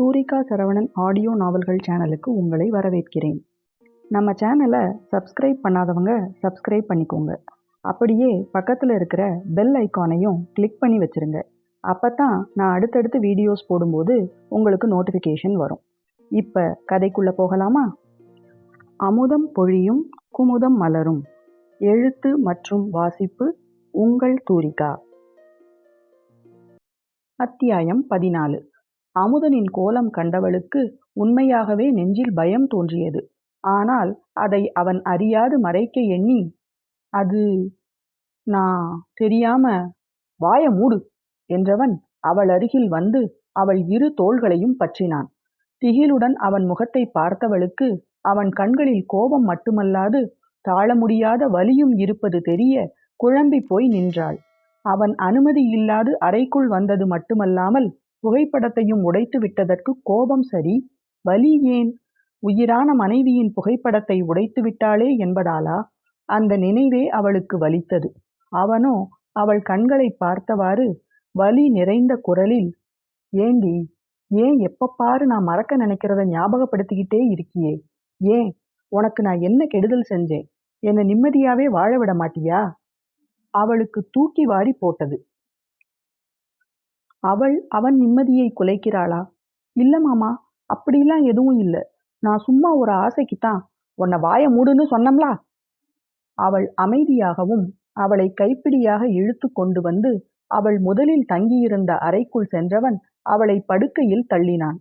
சூரிகா Saravanan audio நாவல்கள் சேனலுக்கு உங்களை வரவேற்கிறேன். நம்ம சேனலை சப்ஸ்கிரைப் பண்ணாதவங்க சப்ஸ்கிரைப் பண்ணிக்கோங்க. அப்படியே பக்கத்தில் இருக்கிற பெல் ஐக்கானையும் கிளிக் பண்ணி வச்சுருங்க. அப்போ தான் நான் அடுத்தடுத்து வீடியோஸ் போடும்போது உங்களுக்கு நோட்டிஃபிகேஷன் வரும். இப்போ கதைக்குள்ளே போகலாமா? அமுதம் பொழியும் குமுதம் மலரும். எழுத்து மற்றும் வாசிப்பு உங்கள் தூரிகா. அத்தியாயம் பதினாலு. அமுதனின் கோலம் கண்டவளுக்கு உண்மையாகவே நெஞ்சில் பயம் தோன்றியது. ஆனால் அதை அவன் அறியாது மறைக்க எண்ணி அது நான் தெரியாம வாய மூடு என்றவன் அவள் அருகில் வந்து அவள் இரு தோள்களையும் பற்றினான். திகிலுடன் அவன் முகத்தை பார்த்தவளுக்கு அவன் கண்களில் கோபம் மட்டுமல்லாது தாழ முடியாத வலியும் இருப்பது தெரிய குழம்பி போய் நின்றாள். அவன் அனுமதி இல்லாது அறைக்குள் வந்தது மட்டுமல்லாமல் புகைப்படத்தையும் உடைத்து விட்டதற்கு கோபம் சரி. வலி ஏன்? உயிரான மனைவியின் புகைப்படத்தை உடைத்து விட்டாளே என்பதாலா? அந்த நினைவே அவளுக்கு வலித்தது. அவனோ அவள் கண்களை பார்த்தவாறு வலி நிறைந்த குரலில் ஏண்டி ஏன் எப்பப்பாரு பாரு நான் மறக்க நினைக்கிறத ஞாபகப்படுத்திக்கிட்டே இருக்கியே? ஏன்? உனக்கு நான் என்ன கெடுதல் செஞ்சேன்? என்னை நிம்மதியாவே வாழ விட மாட்டியா? அவளுக்கு தூக்கி வாரி போட்டது. அவள் அவன் நிம்மதியை குலைக்கிறாளா? இல்லை மாமா அப்படிலாம் எதுவும் இல்லை. நான் சும்மா ஒரு ஆசைக்குத்தான். உன்னை வாய மூடுன்னு சொன்னம்லா? அவள் அமைதியாகவும் அவளை கைப்பிடியாக இழுத்து கொண்டு வந்து அவள் முதலில் தங்கியிருந்த அறைக்குள் சென்றவன் அவளை படுக்கையில் தள்ளினான்.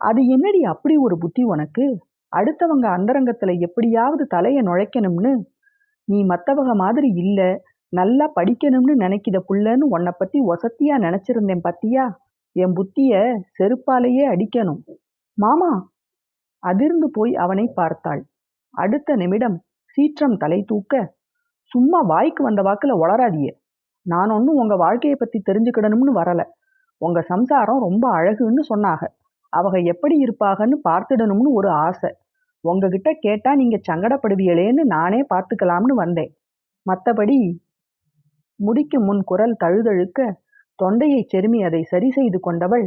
அது என்னடி அப்படி ஒரு புத்தி உனக்கு? அடுத்தவங்க அந்தரங்கத்துல எப்படியாவது தலையை நுழைக்கணும்னு? நீ மத்தவங்க மாதிரி இல்லை. நல்லா படிக்கணும்னு நினைக்கிற புள்ளன்னு உன்னை பத்தி ஒசத்தியா நினைச்சிருந்தேன் பத்தியா? என் புத்திய செருப்பாலேயே அடிக்கணும். மாமா! அதிர்ந்து போய் அவனை பார்த்தாள். அடுத்த நிமிடம் சீற்றம் தலை தூக்க சும்மா வாய்க்கு வந்த வாக்குல வளராதிய நான் ஒன்றும் உங்க வாழ்க்கையை பத்தி தெரிஞ்சுக்கிடணும்னு வரல. உங்க சம்சாரம் ரொம்ப அழகுன்னு சொன்னாக அவங்க எப்படி இருப்பாகன்னு பார்த்துடணும்னு ஒரு ஆசை. உங்ககிட்ட கேட்டா நீங்க சங்கடப்படுவியலேன்னு நானே பார்த்துக்கலாம்னு வந்தேன். மற்றபடி முடிக்கு முன் குரல் தழுதழுக்க தொண்டையை செருமி அதை சரி செய்து கொண்டவள்.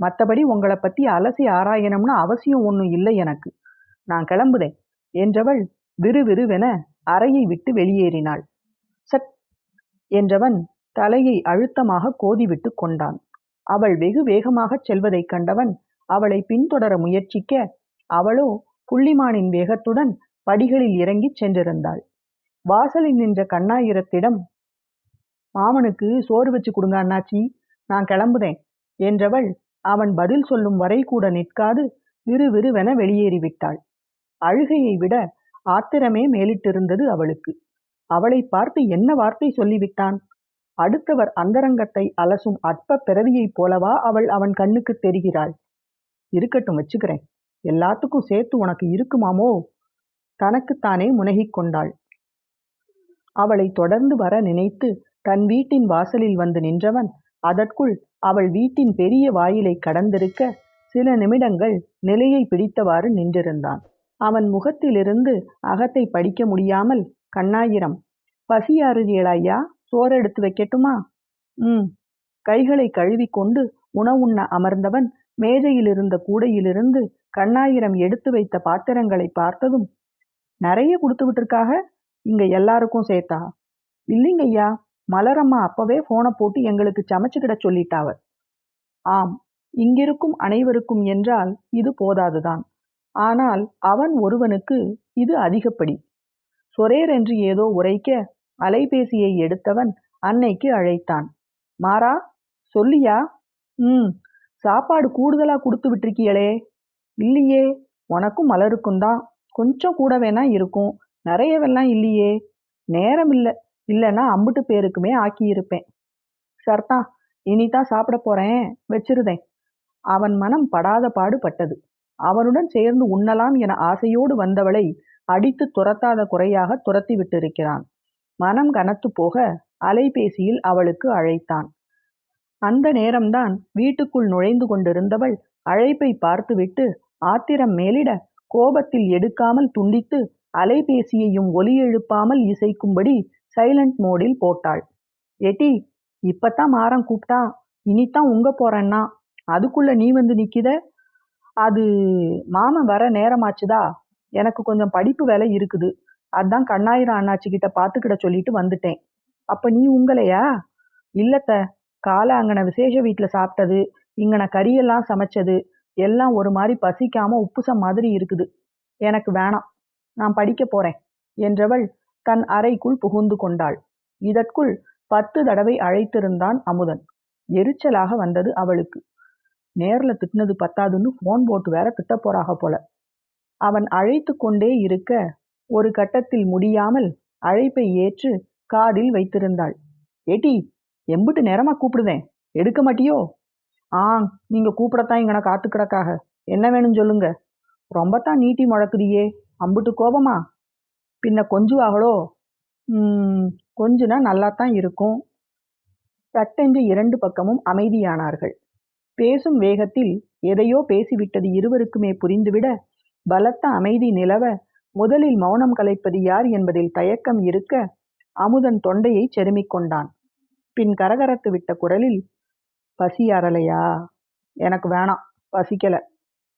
மற்றபடி உங்களை பத்தி அலசி ஆராயணும்னு அவசியம் ஒன்றும் இல்லை எனக்கு. நான் கிளம்புதேன் என்றவள் விறுவிறுவென அறையை விட்டு வெளியேறினாள். சட் என்றவன் தலையை அழுத்தமாக கோதிவிட்டு கொண்டான். அவள் வெகு வேகமாகச் செல்வதைக் கண்டவன் அவளை பின்தொடர முயற்சிக்க அவளோ புள்ளிமானின் வேகத்துடன் படிகளில் இறங்கிச் சென்றிருந்தாள். வாசலில் நின்ற கண்ணாயிரத்திடம் மாமனுக்கு சோறு வச்சு கொடுங்க அண்ணாச்சி. நான் கிளம்புதேன் என்றவள் அவன் பதில் சொல்லும் வரை கூட நிற்காது விறுவிறுவென வெளியேறிவிட்டாள். அழுகையை விட ஆத்திரமே மேலிட்டிருந்தது அவளுக்கு. அவளை பார்த்து என்ன வார்த்தை சொல்லிவிட்டான்? அடுத்தவர் அந்தரங்கத்தை அலசும் அற்ப பிறவியைப் போலவா அவள் அவன் கண்ணுக்கு தெரிகிறாள். இருக்கட்டும் வச்சுக்கிறேன். எல்லாத்துக்கும் சேர்த்து உனக்கு இருக்குமாமோ? தனக்குத்தானே முனகிக் கொண்டாள். அவளை தொடர்ந்து வர நினைத்து தன் வீட்டின் வாசலில் வந்து நின்றவன். அதற்குள் அவள் வீட்டின் பெரிய வாயிலை கடந்திருக்க சில நிமிடங்கள் நிலையை பிடித்தவாறு நின்றிருந்தான். அவன் முகத்திலிருந்து அகத்தை படிக்க முடியாமல் கண்ணாயிரம் பசியாறுதியலாயா சோறு எடுத்து வைக்கட்டுமா? ம் கைகளை கழுவிக்கொண்டு உணவுண்ண அமர்ந்தவன் மேஜையில் இருந்த கூடையிலிருந்து கண்ணாயிரம் எடுத்து வைத்த பாத்திரங்களை பார்த்ததும் நிறைய கொடுத்து விட்டுருக்காக? இங்க எல்லாருக்கும் சேர்த்தா? இல்லைங்கய்யா மலரம்மா அப்பவே போனை போட்டு எங்களுக்கு சமைச்சுக்கிட சொல்லிட்டாவ. ஆம் இங்கிருக்கும் அனைவருக்கும் என்றால் இது போதாதுதான். ஆனால் அவன் ஒருவனுக்கு இது அதிகப்படி. சொரேர் என்று ஏதோ உரைக்க அலைபேசியை எடுத்தவன் அன்னைக்கு அழைத்தான். மாறா சொல்லியா? ம் சாப்பாடு கூடுதலா கொடுத்து விட்டிருக்கியளே. இல்லையே உனக்கும் மலருக்கும் தான். கொஞ்சம் கூட வேணா இருக்கும். நிறையவெல்லாம் இல்லையே. நேரம் இல்லை இல்லைன்னா அம்புட்டு பேருக்குமே ஆக்கியிருப்பேன் சர்தா இனிதான் சாப்பிட போறேன். வச்சிருதேன். அவன் மனம் படாத பாடுபட்டது. அவனுடன் சேர்ந்து உண்ணலாம் என ஆசையோடு வந்தவளை அடித்து துரத்தாத குறையாக துரத்தி விட்டிருக்கிறான். மனம் கனத்து போக அலைபேசியில் அவளுக்கு அழைத்தான். அந்த நேரம்தான் வீட்டுக்குள் நுழைந்து கொண்டிருந்தவள் அழைப்பை பார்த்துவிட்டு ஆத்திரம் மேலிட கோபத்தில் எடுக்காமல் துண்டித்து அலைபேசியையும் ஒலி எழுப்பாமல் இசைக்கும்படி சைலண்ட் மோடில் போட்டாள். எட்டி இப்பத்தான் மாறம் கூப்பிட்டா இனித்தான் உங்க போறேன்னா அதுக்குள்ள நீ வந்து நிக்கித? அது மாமன் வர நேரமாச்சுதா? எனக்கு கொஞ்சம் படிப்பு வேலை இருக்குது. அதான் கண்ணாயிரம் அண்ணாச்சி கிட்ட பார்த்துக்கிட சொல்லிட்டு வந்துட்டேன். அப்ப நீ உங்களையா? இல்லத்த காலை அங்கன விசேஷ வீட்டில் சாப்பிட்டது இங்கன கறியெல்லாம் சமைச்சது எல்லாம் ஒரு மாதிரி பசிக்காம உப்புசம் மாதிரி இருக்குது. எனக்கு வேணாம். நான் படிக்க போறேன் என்றவள் தன் அறைக்குள் புகுந்து கொண்டாள். இதற்குள் பத்து தடவை அழைத்திருந்தான் அமுதன். எரிச்சலாக வந்தது அவளுக்கு. நேர்ல திட்டினது பத்தாதுன்னு ஃபோன் போட்டு வேற திட்டப் போறாக போல. அவன் அழைத்து கொண்டே இருக்க ஒரு கட்டத்தில் முடியாமல் அழைப்பை ஏற்று காதில் வைத்திருந்தாள். ஏட்டி எம்புட்டு நேரமா கூப்பிடுதேன் எடுக்க மாட்டியோ? ஆ நீங்க கூப்பிடத்தான் இங்கன காத்து கிடக்காக. என்ன வேணும் சொல்லுங்க. ரொம்பத்தான் நீட்டி முழக்குதியே. அம்புட்டு கோபமா? பின்ன கொஞ்சுவாங்களோ ம், கொஞ்சுனா நல்லாத்தான் இருக்கும். சட்டென்று இரண்டு பக்கமும் அமைதியானார்கள். பேசும் வேகத்தில் எதையோ பேசிவிட்டது இருவருக்குமே புரிந்துவிட பலத்த அமைதி நிலவ முதலில் மௌனம் கலைப்பது யார் என்பதில் தயக்கம் இருக்க அமுதன் தொண்டையை செருமிக் கொண்டான். பின் கரகரத்து விட்ட குரலில் பசி அறலையா எனக்கு வேணாம் பசிக்கல.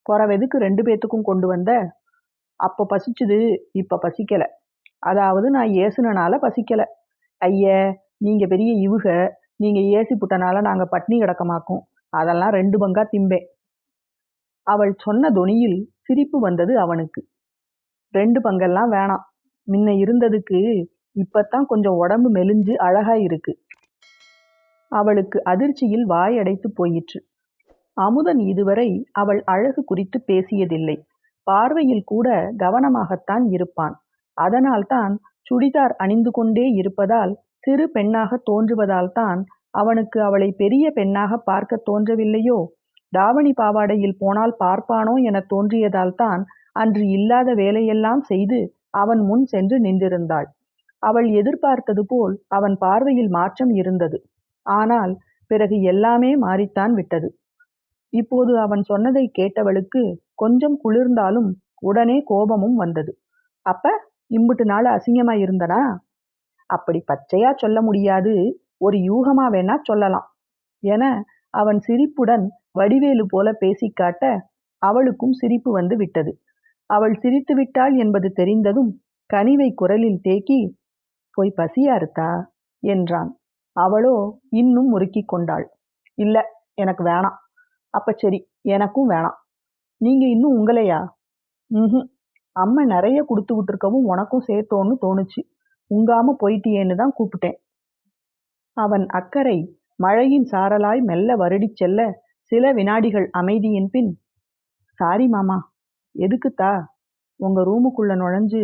குறவெதுக்கு ரெண்டு பேத்துக்கும் கொண்டு வந்த அப்போ பசிச்சுது இப்ப பசிக்கல. அதாவது நான் ஏசுனனால பசிக்கல. ஐய நீங்க பெரிய இவுக நீங்க ஏசி புட்டனால நாங்க பட்னி கிடக்கமாக்கும். அதெல்லாம் ரெண்டு பங்கா திம்பேன் அவள் சொன்ன தொனியில் சிரிப்பு வந்தது அவனுக்கு. ரெண்டு பங்கெல்லாம் வேணாம். முன்ன இருந்ததுக்கு இப்பத்தான் கொஞ்சம் உடம்பு மெலிஞ்சு அழகா இருக்கு. அவளுக்கு அதிர்ச்சியில் வாயடைத்து போயிற்று. அமுதன் இதுவரை அவள் அழகு குறித்து பேசியதில்லை. பார்வையில் கூட கவனமாகத்தான் இருப்பான். அதனால்தான் சுடிதார் அணிந்து கொண்டே இருப்பதால் சிறு பெண்ணாக தோன்றுவதால்தான் அவனுக்கு அவளை பெரிய பெண்ணாக பார்க்க தோன்றவில்லையோ? தாவணி பாவாடையில் போனால் பார்ப்பானோ என தோன்றியதால்தான் அன்று இல்லாத வேலையெல்லாம் செய்து அவன் முன் சென்று நின்றிருந்தாள். அவள் எதிர்பார்த்தது போல் அவன் பார்வையில் மாற்றம் இருந்தது. ஆனால் பிறகு எல்லாமே மாறித்தான் விட்டது. இப்போது அவன் சொன்னதை கேட்டவளுக்கு கொஞ்சம் குளிர்ந்தாலும் உடனே கோபமும் வந்தது. அப்ப இம்புட்டு நாள் அசிங்கமா இருந்தனா? அப்படி பச்சையா சொல்ல முடியாது. ஒரு யூகமா வேணா சொல்லலாம். என அவன் சிரிப்புடன் வடிவேலு போல பேசிக்காட்ட அவளுக்கும் சிரிப்பு வந்து விட்டது. அவள் சிரித்து விட்டாள் என்பது தெரிந்ததும் கனிவை குரலில் தேக்கி போய் பசியா இருக்கா என்றான். அவளோ இன்னும் முறுக்கி கொண்டாள். இல்ல எனக்கு வேணாம். அப்ப சரி எனக்கும் வேணாம். நீங்க இன்னும் உங்களையா? ம் அம்மா நிறைய கொடுத்து விட்டுருக்கவும் உனக்கும் சேர்த்தோன்னு தோணுச்சு. உங்காம போயிட்டியேன்னு தான் கூப்பிட்டேன். அவன் அக்கறை மழையின் சாரலாய் மெல்ல வருடிச் செல்ல சில வினாடிகள் அமைதியின் பின் சாரி மாமா எதுக்குத்தா உங்க ரூமுக்குள்ள நுழைஞ்சு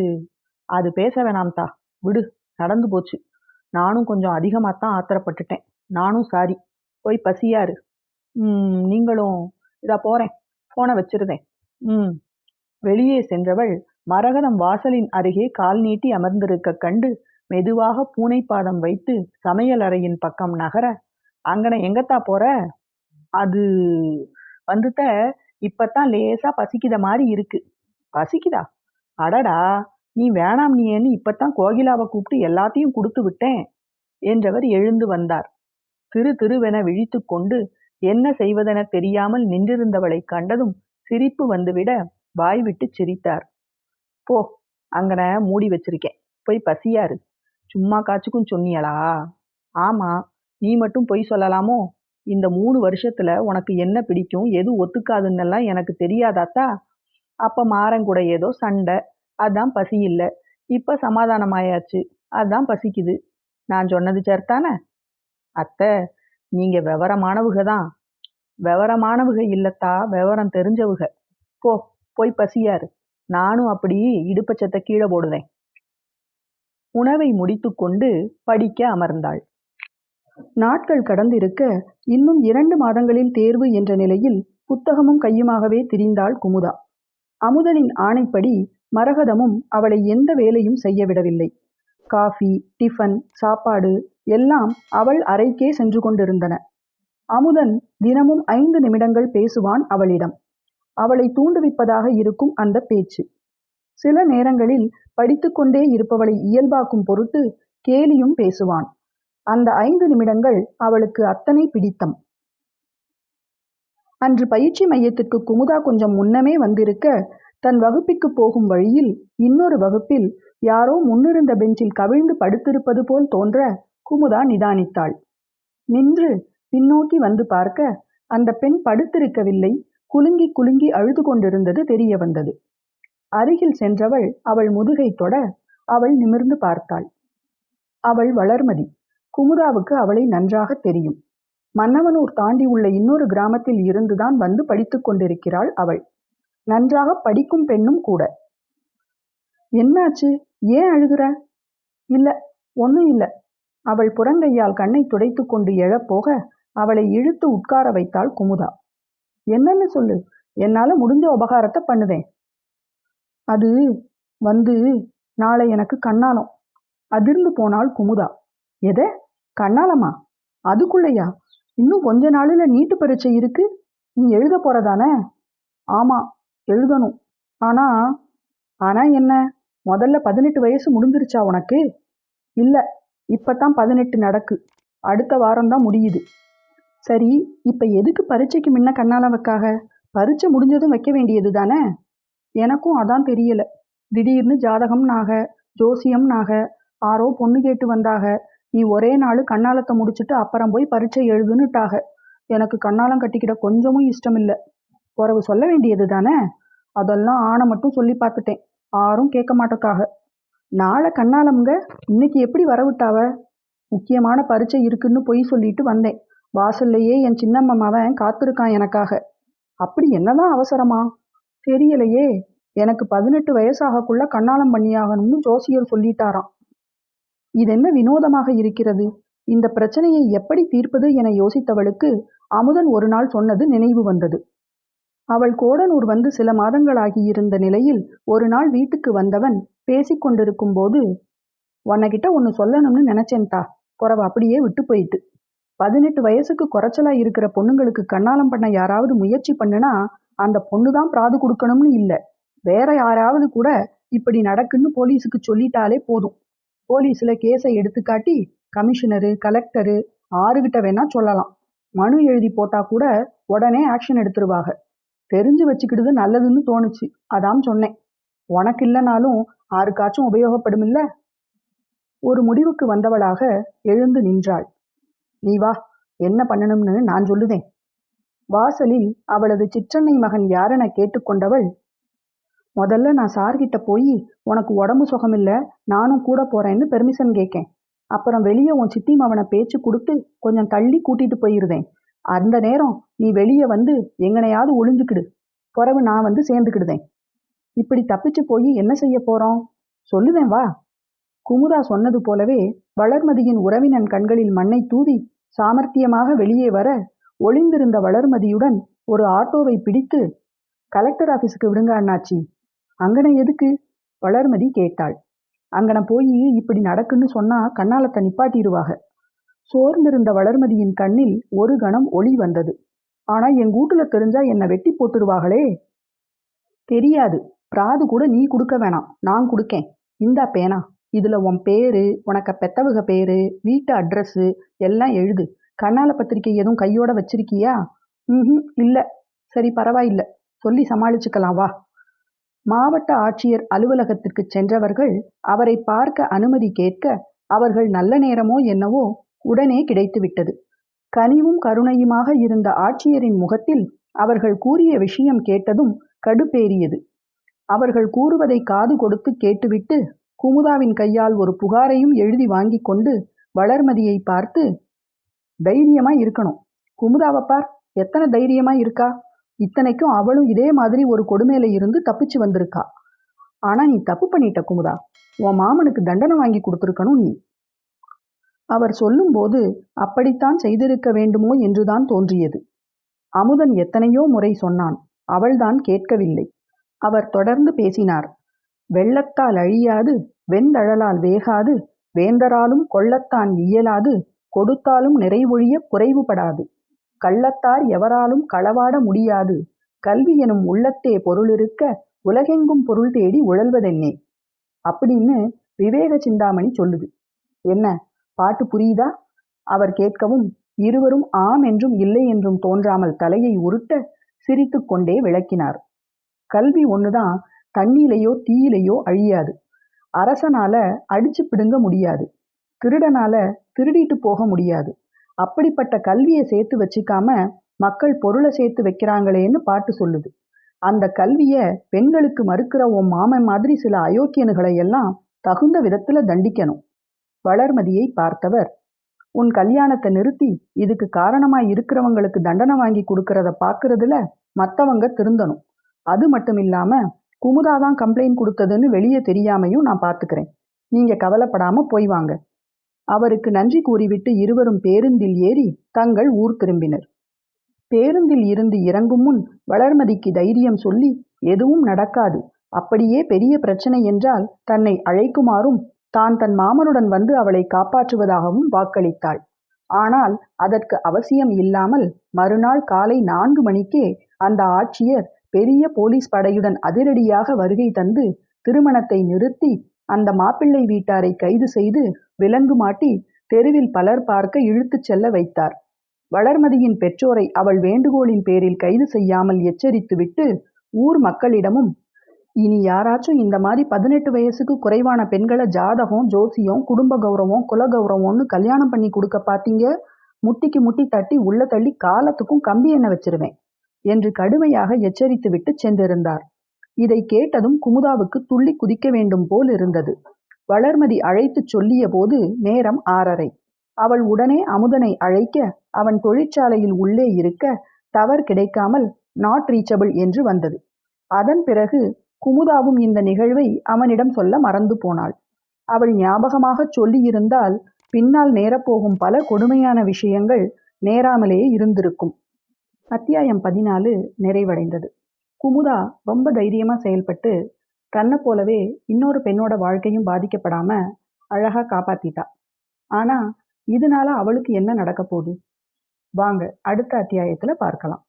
அது பேச வேணாம்தா விடு நடந்து போச்சு. நானும் கொஞ்சம் அதிகமாக தான் ஆத்திரப்பட்டுட்டேன். நானும் சாரி. போய் பசியாரு ம் நீங்களும் இதா போறேன். போன வச்சிருந்தேன். ம் வெளியே சென்றவள் மரகதம் வாசலின் அருகே கால் நீட்டி அமர்ந்திருக்க கண்டு மெதுவாக பூனைப்பாதம் வைத்து சமையல் அறையின் பக்கம் நகர அங்கன எங்கத்தா போற? அது வந்துட்ட இப்பத்தான் லேசா பசிக்குத மாதிரி இருக்கு. பசிக்குதா? அடடா நீ வேணாம் நீன்னு இப்பத்தான் கோகிலாவை கூப்பிட்டு எல்லாத்தையும் கொடுத்து விட்டேன் என்றவர் எழுந்து வந்தார். திரு திருவென விழித்து கொண்டு என்ன செய்வதென தெரியாமல் நின்றிருந்தவளை கண்டதும் சிரிப்பு வந்துவிட வாய்விட்டு சிரித்தார். போ அங்கன மூடி வச்சிருக்கேன். போய் பசியாரு. சும்மா காச்சுக்கும் சொன்னியலா ஆமா நீ மட்டும் பொய் சொல்லலாமோ? இந்த மூணு வருஷத்துல உனக்கு என்ன பிடிக்கும் எது ஒத்துக்காதுன்னெல்லாம் எனக்கு தெரியாதாத்தா? அப்ப மாறன் கூட ஏதோ சண்டை. அதான் பசி இல்லை. இப்ப சமாதானமாயாச்சு. அதான் பசிக்குது. நான் சொன்னது சேர்த்தானே? அத்தை நீங்க விவரமானவுக தான். விவரமானவுக இல்லத்தா விவரம் தெரிஞ்சவுக போ போய் பசியாரு. நானும் அப்படி இடுப்பச்சத்தை கீழே போடுவேன். உணவை முடித்துக்கொண்டு படிக்க அமர்ந்தாள். நாட்கள் கடந்திருக்க இன்னும் இரண்டு மாதங்களில் தேர்வு என்ற நிலையில் புத்தகமும் கையுமாகவே திரிந்தாள் குமுதா. அமுதனின் ஆணைப்படி மரகதமும் அவளை எந்த வேலையும் செய்ய விடவில்லை. காஃபி டிஃபன் சாப்பாடு எல்லாம் அவள் அறைக்கே சென்று கொண்டிருந்தன. அமுதன் தினமும் ஐந்து நிமிடங்கள் பேசுவான் அவளிடம். அவளை தூண்டுவிப்பதாக இருக்கும் அந்த பேச்சு. சில நேரங்களில் படித்துக்கொண்டே இருப்பவளை இயல்பாக்கும் பொருட்டு கேலியும் பேசுவான். அந்த ஐந்து நிமிடங்கள் அவளுக்கு அத்தனை பிடித்தம். அன்று பயிற்சி மையத்திற்கு குமுதா கொஞ்சம் முன்னமே வந்திருக்க தன் வகுப்பிற்கு போகும் வழியில் இன்னொரு வகுப்பில் யாரோ முன்னிருந்த பெஞ்சில் கவிழ்ந்து படுத்திருப்பது போல் தோன்ற குமுதா நிதானித்தாள். நின்று பின்னோக்கி வந்து பார்க்க அந்த பெண் படுத்திருக்கவில்லை. குலுங்கி குலுங்கி அழுது கொண்டிருந்தது தெரிய வந்தது. அருகில் சென்றவள் அவள் முதுகை தொட அவள் நிமிர்ந்து பார்த்தாள். அவள் வளர்மதி. குமுதாவுக்கு அவளை நன்றாக தெரியும். மன்னவனூர் தாண்டி உள்ள இன்னொரு கிராமத்தில் இருந்துதான் வந்து படித்துக் கொண்டிருக்கிறாள் அவள். நன்றாக படிக்கும் பெண்ணும் கூட. என்னாச்சு? ஏன் அழுகிற? இல்ல ஒன்றும் இல்லை. அவள் புறங்கையால் கண்ணை துடைத்து கொண்டு எழப்போக அவளை இழுத்து உட்கார வைத்தாள் குமுதா. என்னன்னு சொல்லு என்னால முடிஞ்ச உபகாரத்தை பண்ணுதேன் அது வந்து நாளை எனக்கு கண்ணாலம். அதிர்ந்து போனாள் குமுதா. எதை? கண்ணாலமா? அதுக்குள்ளையா? இன்னும் கொஞ்ச நாளில் நீட்டு பரீட்சை இருக்கு. நீ எழுத போறதானே? ஆமா எழுதணும். ஆனா ஆனா என்ன? முதல்ல பதினெட்டு வயசு முடிஞ்சிருச்சா உனக்கு? இல்லை இப்பதான் பதினெட்டு நடக்கு. அடுத்த வாரம்தான் முடியுது. சரி இப்போ எதுக்கு பரீட்சைக்கு முன்ன கண்ணாலவுக்காக பரீட்சை முடிஞ்சதும் வைக்க வேண்டியது தானே? எனக்கும் அதான் தெரியல. திடீர்னு ஜாதகம் நாக ஜோசியம் நாக ஆரோ பொண்ணு கேட்டு வந்தாக. நீ ஒரே நாள் கண்ணாலத்தை முடிச்சுட்டு அப்புறம் போய் பரீட்சை எழுதுன்னுட்டாக. எனக்கு கண்ணாலம் கட்டிக்கிட கொஞ்சமும் இஷ்டம் இல்லை உறவு சொல்ல வேண்டியது தானே? அதெல்லாம் ஆணை மட்டும் சொல்லி பார்த்துட்டேன். யாரும் கேட்க மாட்டக்காக. நாளை கண்ணாலம்ங்க இன்னைக்கு எப்படி வரவிட்டாவ முக்கியமான பரீட்சை இருக்குன்னு பொய் சொல்லிட்டு வந்தேன். வாசல்லையே என் சின்னம்மாவன் காத்திருக்கான் எனக்காக. அப்படி என்னதான் அவசரமா? தெரியலையே. எனக்கு பதினெட்டு வயசாகக்குள்ள கண்ணாலம் பண்ணியாகணும்னு ஜோசியர் சொல்லிட்டாராம். இதென்ன வினோதமாக இருக்கிறது? இந்த பிரச்சனையை எப்படி தீர்ப்பது என யோசித்தவளுக்கு அமுதன் ஒரு நாள் சொன்னது நினைவு வந்தது. அவள் கோடனூர் வந்து சில மாதங்களாகியிருந்த நிலையில் ஒரு நாள் வீட்டுக்கு வந்தவன் பேசிக்கொண்டிருக்கும் போது உன்னகிட்ட ஒன்று சொல்லணும்னு நினைச்சேன்தா குறவை அப்படியே விட்டு போயிட்டு. பதினெட்டு வயசுக்கு குறைச்சலா இருக்கிற பொண்ணுங்களுக்கு கண்ணாலம் பண்ண யாராவது முயற்சி பண்ணுனா அந்த பொண்ணு தான் பிராது கொடுக்கணும்னு இல்லை. வேற யாராவது கூட இப்படி நடக்குன்னு போலீஸுக்கு சொல்லிட்டாலே போதும். போலீஸ்ல கேஸை எடுத்துக்காட்டி கமிஷனரு கலெக்டரு ஆறுகிட்ட வேணா சொல்லலாம். மனு எழுதி போட்டா கூட உடனே ஆக்ஷன் எடுத்துருவாங்க. தெரிஞ்சு வச்சுக்கிடுது நல்லதுன்னு தோணுச்சு. அதான் சொன்னேன். உனக்கு இல்லைனாலும் ஆருக்காச்சும் உபயோகப்படும் இல்ல ஒரு முடிவுக்கு வந்தவளாக எழுந்து நின்றாள். நீ வா என்ன பண்ணணும்னு நான் சொல்லுதேன் வாசலில் அவளது சிற்றன்னை மகன் யாரென கேட்டுக்கொண்டவள் முதல்ல நான் சார்கிட்ட போய் உனக்கு உடம்பு சுகமில்ல நானும் கூட போறேன்னு பெர்மிஷன் கேட்கேன் அப்புறம் வெளியே உன் சித்தி மவனை பேச்சு கொடுத்து கொஞ்சம் தள்ளி கூட்டிட்டு போயிருந்தேன் அந்த நேரம் நீ வெளியே வந்து எங்கனையாவது ஒளிஞ்சுக்கிடு. பிறகு நான் வந்து சேர்ந்துக்கிடுதேன் இப்படி தப்பிச்சு போய் என்ன செய்ய போறோம்? சொல்லுதேன் வா. குமுதா சொன்னது போலவே வளர்மதியின் உறவினன் கண்களில் மண்ணை தூவி சாமர்த்தியமாக வெளியே வர ஒளிந்திருந்த வளர்மதியுடன் ஒரு ஆட்டோவை பிடித்து கலெக்டர் ஆபீஸுக்கு விடுங்க அண்ணாச்சி. அங்கனை எதுக்கு? வளர்மதி கேட்டாள். அங்கன போய் இப்படி நடக்குன்னு சொன்னா கண்ணாலத்தை நிப்பாட்டிடுவாக. சோர்ந்திருந்த வளர்மதியின் கண்ணில் ஒரு கணம் ஒளி வந்தது. ஆனா என் கூட்டுல தெரிஞ்சா என்னை வெட்டி போட்டுருவாங்களே தெரியாது. பிராது கூட நீ கொடுக்க வேணாம். நான் கொடுக்கேன். இந்தா பேனா. இதில் உன் பேரு உனக்கு பெத்தவக பேரு வீட்டு அட்ரஸ்ஸு எல்லாம் எழுது. கண்ணால பத்திரிக்கை எதுவும் கையோட வச்சிருக்கியா? ம் இல்லை. சரி பரவாயில்ல. சொல்லி சமாளிச்சுக்கலாம் வா. மாவட்ட ஆட்சியர் அலுவலகத்திற்கு சென்றவர்கள் அவரை பார்க்க அனுமதி கேட்க அவர்கள் நல்ல நேரமோ என்னவோ உடனே கிடைத்துவிட்டது. கனிவும் கருணையுமாக இருந்த ஆட்சியரின் முகத்தில் அவர்கள் கூறிய விஷயம் கேட்டதும் கடுப்பேறியது. அவர்கள் கூறுவதை காது கொடுத்து கேட்டுவிட்டு குமுதாவின் கையால் ஒரு புகாரையும் எழுதி வாங்கி கொண்டு வளர்மதியை பார்த்து தைரியமா இருக்கணும். குமுதாவை பார் எத்தனை தைரியமா இருக்கா? இத்தனைக்கும் அவளும் இதே மாதிரி ஒரு கொடுமையில இருந்து தப்பிச்சு வந்திருக்கா. ஆனா நீ தப்பு பண்ணிட்ட குமுதா. உன் மாமனுக்கு தண்டனை வாங்கி கொடுத்துருக்கணும் நீ. அவர் சொல்லும்போது அப்படித்தான் செய்திருக்க வேண்டுமோ என்றுதான் தோன்றியது. அமுதன் எத்தனையோ முறை சொன்னான். அவள்தான் கேட்கவில்லை. அவர் தொடர்ந்து பேசினார். வெள்ளத்தால் அழியாது வெந்தழலால் வேகாது வேந்தராலும் கொள்ளத்தான் இயலாது கொடுத்தாலும் நிறைவொழிய குறைவுபடாது. கள்ளத்தார் எவராலும் களவாட முடியாது கல்வி எனும் உள்ளத்தே பொருளிருக்க உலகெங்கும் பொருள் தேடி உழல்வதென்னே. அப்படின்னு விவேக சிந்தாமணி சொல்லுது. என்ன பாட்டு புரியுதா? அவர் கேட்கவும் இருவரும் ஆம் என்றும் இல்லை என்றும் தோன்றாமல் தலையை உருட்ட சிரித்துக்கொண்டே விளக்கினார். கல்வி ஒண்ணுதான் தண்ணியிலையோ தீயிலையோ அழியாது. அரசனால அடிச்சு பிடுங்க முடியாது. திருடனால திருடிட்டு போக முடியாது. அப்படிப்பட்ட கல்வியை சேர்த்து வச்சுக்காம மக்கள் பொருளை சேர்த்து வைக்கிறாங்களேன்னு பாட்டு சொல்லுது. அந்த கல்வியை பெண்களுக்கு மறுக்கிற உன் மாமன் மாதிரி சில அயோக்கியனுகளை எல்லாம் தகுந்த விதத்துல தண்டிக்கணும். வளர்மதியை பார்த்தவர். உன் கல்யாணத்தை நிறுத்தி இதுக்கு காரணமாய் இருக்கிறவங்களுக்கு தண்டனை வாங்கி கொடுக்கறத பார்க்கறதுல மற்றவங்க திருந்தணும். அது மட்டும் இல்லாம குமுதா தான் கம்ப்ளைண்ட் கொடுத்ததுன்னு வெளியே தெரியாமையும் நான் பார்த்துக்கிறேன். நீங்க கவலைப்படாம போய் வாங்க. அவருக்கு நன்றி கூறிவிட்டு இருவரும் பேருந்தில் ஏறி தங்கள் ஊர் திரும்பினர். பேருந்தில் இருந்து இறங்கும் முன் வளர்மதிக்கு தைரியம் சொல்லி எதுவும் நடக்காது. அப்படியே பெரிய பிரச்சனை என்றால் தன்னை அழைக்குமாறும் தான் தன் மாமனுடன் வந்து அவளை காப்பாற்றுவதாகவும் வாக்களித்தாள். ஆனால் அதற்கு அவசியம் இல்லாமல் மறுநாள் காலை நான்கு மணிக்கே அந்த ஆட்சியர் பெரிய போலீஸ் படையுடன் அதிரடியாக வருகை தந்து திருமணத்தை நிறுத்தி அந்த மாப்பிள்ளை வீட்டாரை கைது செய்து விலங்கு மாட்டி தெருவில் பலர் பார்க்க இழுத்துச் செல்ல வைத்தார். வளர்மதியின் பெற்றோரை அவள் வேண்டுகோளின் பேரில் கைது செய்யாமல் எச்சரித்துவிட்டு ஊர் மக்களிடமும் இனி யாராச்சும் இந்த மாதிரி பதினெட்டு வயசுக்கு குறைவான பெண்களை ஜாதகம் ஜோசியம் குடும்ப கௌரவம் குல கௌரவம்னு கல்யாணம் பண்ணி கொடுக்க பார்த்தீங்க முட்டிக்கு முட்டி தட்டி உள்ள தள்ளி காலத்துக்கும் கம்பி எண்ணெய் வச்சிருவேன். என்று கடுமையாக எச்சரித்துவிட்டு சென்றிருந்தார். இதை கேட்டதும் குமுதாவுக்கு துள்ளி குதிக்க வேண்டும் போல் இருந்தது. வளர்மதி அழைத்துச் சொல்லிய போது நேரம் ஆறரை. அவள் உடனே அமுதனை அழைக்க அவன் தொழிற்சாலையில் உள்ளே இருக்க டவர் கிடைக்காமல் நாட் ரீச்சபிள் என்று வந்தது. அதன் பிறகு குமுதாவும் இந்த நிகழ்வை அவனிடம் சொல்ல மறந்து போனாள். அவள் ஞாபகமாக சொல்லியிருந்தால் பின்னால் நேரப்போகும் பல கொடுமையான விஷயங்கள் நேராமலே இருந்திருக்கும். அத்தியாயம் பதினாலு நிறைவடைந்தது. குமுதா ரொம்ப தைரியமா செயல்பட்டு தன்னை போலவே இன்னொரு பெண்ணோட வாழ்க்கையும் பாதிக்கப்படாம அழகா காப்பாத்திட்டா. ஆனா இதனால அவளுக்கு என்ன நடக்க போகுது? வாங்க அடுத்த அத்தியாயத்தில் பார்க்கலாம்.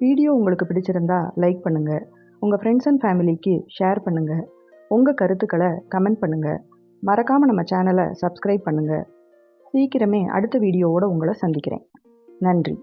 வீடியோ உங்களுக்கு பிடிச்சிருந்தா லைக் பண்ணுங்க. உங்க ஃப்ரெண்ட்ஸ் அண்ட் ஃபேமிலிக்கு ஷேர் பண்ணுங்க. உங்க கருத்துக்களை கமெண்ட் பண்ணுங்க. மறக்காம நம்ம சேனலை சப்ஸ்கிரைப் பண்ணுங்க. சீக்கிரமே அடுத்த வீடியோவோட உங்களை சந்திக்கிறேன். நன்றி.